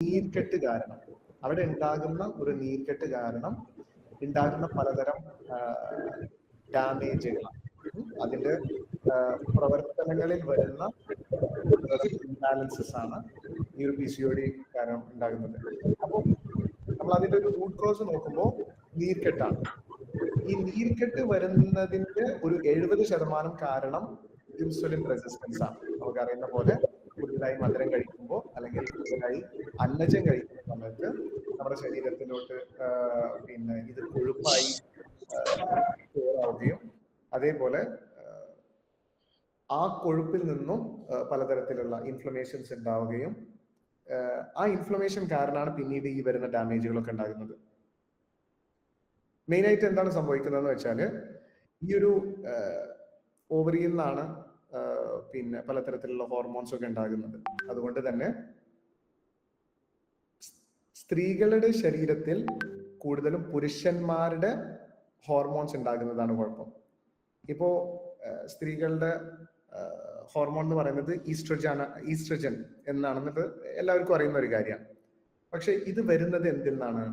നീർക്കെട്ട് കാരണം. അവിടെ ഉണ്ടാകുന്ന ഒരു നീർക്കെട്ട് കാരണം ഉണ്ടാകുന്ന പലതരം ഡാമേജുകളാണ്. അതിന്റെ പ്രവർത്തനങ്ങളിൽ വരുന്ന ഇംബാലൻസസ് ആണ് ഈ ഒരു പി സി ഒ ഡി കാരണം ഉണ്ടാകുന്നത്. അപ്പോൾ നമ്മൾ അതിന്റെ ഒരു റൂട്ട് കോസ് നോക്കുമ്പോൾ നീർക്കെട്ടാണ്. ഈ നീർക്കെട്ട് വരുന്നതിന്റെ ഒരു എഴുപത് ശതമാനം കാരണം ഇൻസുലിൻ റെസിസ്റ്റൻസ് ആണ്. നമുക്കറിയുന്ന പോലെ കൂടുതലായി മധുരം കഴിക്കുമ്പോൾ അല്ലെങ്കിൽ കൂടുതലായി അന്നജം കഴിക്കുന്ന സമയത്ത് നമ്മുടെ ശരീരത്തിലോട്ട് പിന്നെ ഇത് കൊഴുപ്പായി ആവുകയും അതേപോലെ ആ, കൊഴുപ്പിൽ നിന്നും പലതരത്തിലുള്ള ഇൻഫ്ലമേഷൻസ് ഉണ്ടാവുകയും ആ, ഇൻഫ്ലമേഷൻ കാരണമാണ് പിന്നീട് ഈ വരുന്ന ഡാമേജുകളൊക്കെ ഉണ്ടാകുന്നത്. മെയിനായിട്ട് എന്താണ് സംഭവിക്കുന്നതെന്ന് വെച്ചാൽ ഈ ഒരു ഓവറിയിൽ നിന്നാണ് പിന്നെ പലതരത്തിലുള്ള ഹോർമോൺസ് ഒക്കെ ഉണ്ടാകുന്നത്. അതുകൊണ്ട് തന്നെ സ്ത്രീകളുടെ ശരീരത്തിൽ കൂടുതലും പുരുഷന്മാരുടെ ഹോർമോൺസ് ഉണ്ടാകുന്നതാണ് കുഴപ്പം. ഇപ്പോ സ്ത്രീകളുടെ ഹോർമോൺ എന്ന് പറയുന്നത് ഈസ്ട്രജൻ ഈസ്ട്രജൻ എന്നാണെന്നത് എല്ലാവർക്കും അറിയുന്ന ഒരു കാര്യമാണ് പക്ഷെ ഇത് വരുന്നത് എന്തിൽ നിന്നാണ്?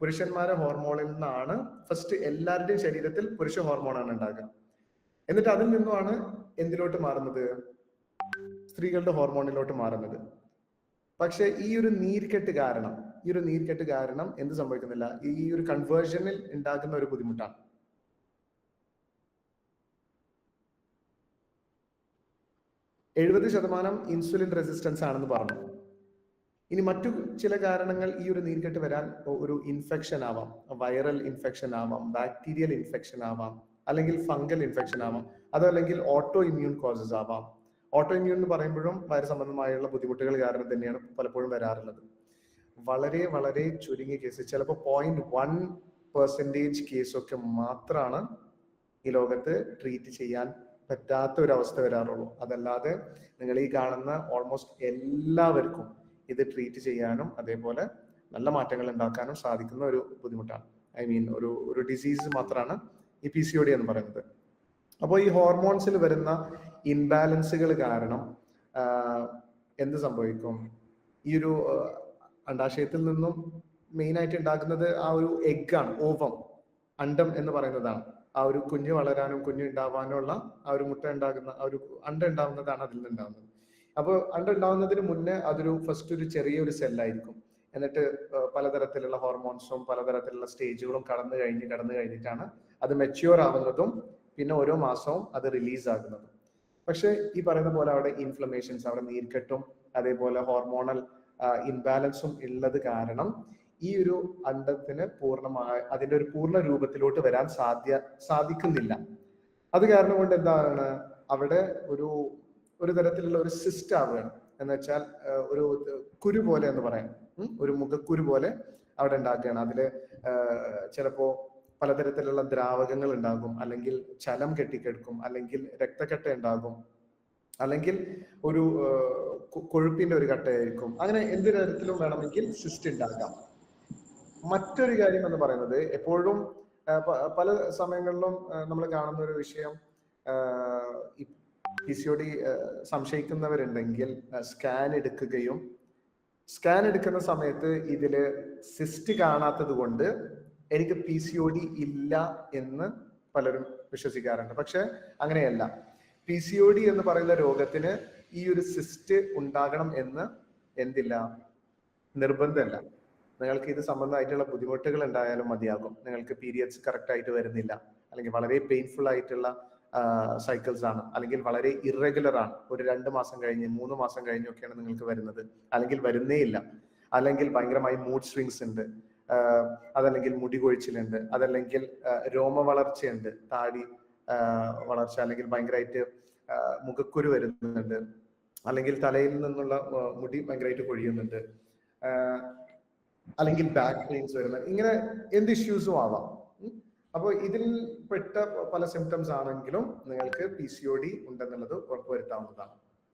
പുരുഷന്മാരെ ഹോർമോണിൽ നിന്നാണ്. ഫസ്റ്റ് എല്ലാവരുടെയും ശരീരത്തിൽ പുരുഷ ഹോർമോണാണ് ഉണ്ടാകുക. എന്നിട്ട് അതിൽ നിന്നുമാണ് എന്തിലോട്ട് മാറുന്നത്? സ്ത്രീകളുടെ ഹോർമോണിലോട്ട് മാറുന്നത്. പക്ഷെ ഈ ഒരു നീർക്കെട്ട് കാരണം ഈ ഒരു നീർക്കെട്ട് കാരണം എന്ത് സംഭവിക്കുന്നില്ല? ഈ ഒരു കൺവേർഷനിൽ ഉണ്ടാകുന്ന ഒരു ബുദ്ധിമുട്ടാണ്. എഴുപത് ശതമാനം ഇൻസുലിൻ റെസിസ്റ്റൻസ് ആണെന്ന് പറഞ്ഞു. ഇനി മറ്റു ചില കാരണങ്ങൾ ഈ ഒരു നീർക്കെട്ട് വരാൻ ഒരു ഇൻഫെക്ഷൻ ആവാം വൈറൽ ഇൻഫെക്ഷൻ ആവാം ബാക്ടീരിയൽ ഇൻഫെക്ഷൻ ആവാം അല്ലെങ്കിൽ ഫംഗൽ ഇൻഫെക്ഷൻ ആവാം അതല്ലെങ്കിൽ ഓട്ടോ ഇമ്മ്യൂൺ കോസസ് ആവാം. ഓട്ടോ ഇമ്മ്യൂൺ എന്ന് പറയുമ്പോഴും വൈറസ് സംബന്ധമായുള്ള ബുദ്ധിമുട്ടുകൾ കാരണം തന്നെയാണ് പലപ്പോഴും വരാറുള്ളത്. വളരെ വളരെ ചുരുങ്ങിയ കേസ് ചിലപ്പോൾ പോയിന്റ് വൺ പെർസെന്റേജ് കേസൊക്കെ മാത്രമാണ് ഈ ലോകത്ത് ട്രീറ്റ് ചെയ്യാൻ പറ്റാത്ത ഒരു അവസ്ഥ വരാറുള്ളൂ. അതല്ലാതെ നിങ്ങൾ ഈ കാണുന്ന ഓൾമോസ്റ്റ് എല്ലാവർക്കും ഇത് ട്രീറ്റ് ചെയ്യാനും അതേപോലെ നല്ല മാറ്റങ്ങൾ ഉണ്ടാക്കാനും സാധിക്കുന്ന ഒരു ബുദ്ധിമുട്ടാണ്. ഐ മീൻ ഒരു ഒരു ഡിസീസ് മാത്രമാണ് ഈ പി സി ഒ ഡി എന്ന് പറയുന്നത്. അപ്പോൾ ഈ ഹോർമോൺസിൽ വരുന്ന ഇൻബാലൻസുകൾ കാരണം എന്ത് സംഭവിക്കും? ഈ ഒരു അണ്ടാശയത്തിൽ നിന്നും മെയിൻ ആയിട്ട് ഉണ്ടാക്കുന്നത് ആ ഒരു എഗ്ഗാണ് ഓവം അണ്ടം എന്ന് പറയുന്നതാണ്. ആ ഒരു കുഞ്ഞ് വളരാനും കുഞ്ഞ് ഉണ്ടാവാനുള്ള ആ ഒരു മുട്ട ഉണ്ടാകുന്ന ആ ഒരു അണ്ട ഉണ്ടാവുന്നതാണ് അതിൽ നിന്ന് ഉണ്ടാവുന്നത് അപ്പോൾ അണ്ട ഉണ്ടാവുന്നതിന് മുന്നേ അതൊരു ഫസ്റ്റ് ഒരു ചെറിയ ഒരു സെല്ലായിരിക്കും എന്നിട്ട് പലതരത്തിലുള്ള ഹോർമോൺസും പലതരത്തിലുള്ള സ്റ്റേജുകളും കടന്നു കഴിഞ്ഞ് കടന്നു കഴിഞ്ഞിട്ടാണ് അത് മെച്യൂർ ആവുന്നതും പിന്നെ ഓരോ മാസവും അത് റിലീസ് ആകുന്നതും. പക്ഷേ ഈ പറയുന്ന പോലെ അവിടെ ഇൻഫ്ലമേഷൻസ് അവിടെ നീർക്കെട്ടും അതേപോലെ ഹോർമോണൽ ഇൻബാലൻസും ഉള്ളത് കാരണം ഈ ഒരു അണ്ടത്തിന് പൂർണമായ അതിന്റെ ഒരു പൂർണ രൂപത്തിലോട്ട് വരാൻ സാധ്യ സാധിക്കുന്നില്ല. അത് കാരണം കൊണ്ട് എന്താണ്? അവിടെ ഒരു ഒരു തരത്തിലുള്ള ഒരു സിസ്റ്റ് ആവുകയാണ്. എന്ന് വെച്ചാൽ ഒരു കുരു പോലെ എന്ന് പറയാം. ഒരു മുഖക്കുരു പോലെ അവിടെ ഉണ്ടാക്കുകയാണ്. അതിൽ ആ, ചിലപ്പോ പലതരത്തിലുള്ള ദ്രാവകങ്ങൾ ഉണ്ടാകും അല്ലെങ്കിൽ ചലം കെട്ടിക്കെടുക്കും അല്ലെങ്കിൽ രക്തക്കട്ട ഉണ്ടാകും അല്ലെങ്കിൽ ഒരു കൊഴുപ്പിന്റെ ഒരു കട്ടയായിരിക്കും. അങ്ങനെ എന്ത് തരത്തിലും വേണമെങ്കിൽ സിസ്റ്റ് ഉണ്ടാകാം മറ്റൊരു കാര്യം എന്ന് പറയുന്നത് എപ്പോഴും പല സമയങ്ങളിലും നമ്മൾ കാണുന്ന ഒരു വിഷയം പി സി ഒ ഡി സംശയിക്കുന്നവരുണ്ടെങ്കിൽ സ്കാൻ എടുക്കുകയും സ്കാൻ എടുക്കുന്ന സമയത്ത് ഇതിൽ സിസ്റ്റ് കാണാത്തത് കൊണ്ട് എനിക്ക് പി സി ഒ ഡി ഇല്ല എന്ന് പലരും വിശ്വസിക്കാറുണ്ട്. പക്ഷെ അങ്ങനെയല്ല. പി സി ഒ ഡി എന്ന് പറയുന്ന രോഗത്തിന് ഈ ഒരു സിസ്റ്റ് ഉണ്ടാകണം എന്ന് എന്തില്ല? നിർബന്ധമല്ല. നിങ്ങൾക്ക് ഇത് സംബന്ധമായിട്ടുള്ള ബുദ്ധിമുട്ടുകൾ ഉണ്ടായാലും മതിയാകും. നിങ്ങൾക്ക് പീരിയഡ്സ് കറക്റ്റ് ആയിട്ട് വരുന്നില്ല. അല്ലെങ്കിൽ വളരെ പെയിൻഫുൾ ആയിട്ടുള്ള സൈക്കിൾസ് ആണ്. അല്ലെങ്കിൽ വളരെ ഇറഗുലർ ആണ്. ഒരു രണ്ട് മാസം കഴിഞ്ഞ് മൂന്ന് മാസം കഴിഞ്ഞൊക്കെയാണ് നിങ്ങൾക്ക് വരുന്നത്. അല്ലെങ്കിൽ വരുന്നേ ഇല്ല. അല്ലെങ്കിൽ ഭയങ്കരമായി മൂഡ് സ്വിങ്സ് ഉണ്ട്. അതല്ലെങ്കിൽ മുടി കൊഴിച്ചിലുണ്ട്. അതല്ലെങ്കിൽ രോമ വളർച്ചയുണ്ട് താടി വളർച്ച അല്ലെങ്കിൽ ഭയങ്കരമായിട്ട് മുഖക്കുരു വരുന്നുണ്ട്. അല്ലെങ്കിൽ തലയിൽ നിന്നുള്ള മുടി ഭയങ്കരമായിട്ട് കൊഴിയുന്നുണ്ട്. അല്ലെങ്കിൽ ബാക്ക് പെയിൻസ് വരുന്നത് ഇങ്ങനെ എന്ത് ഇഷ്യൂസും ആവാം. അപ്പോൾ ഇതിൽ പെട്ട പല സിംറ്റംസ് ആണെങ്കിലും നിങ്ങൾക്ക് പി സി ഒ ഡി ഉണ്ടെന്നുള്ളത് ഉറപ്പുവരുത്താവുന്നതാണ്.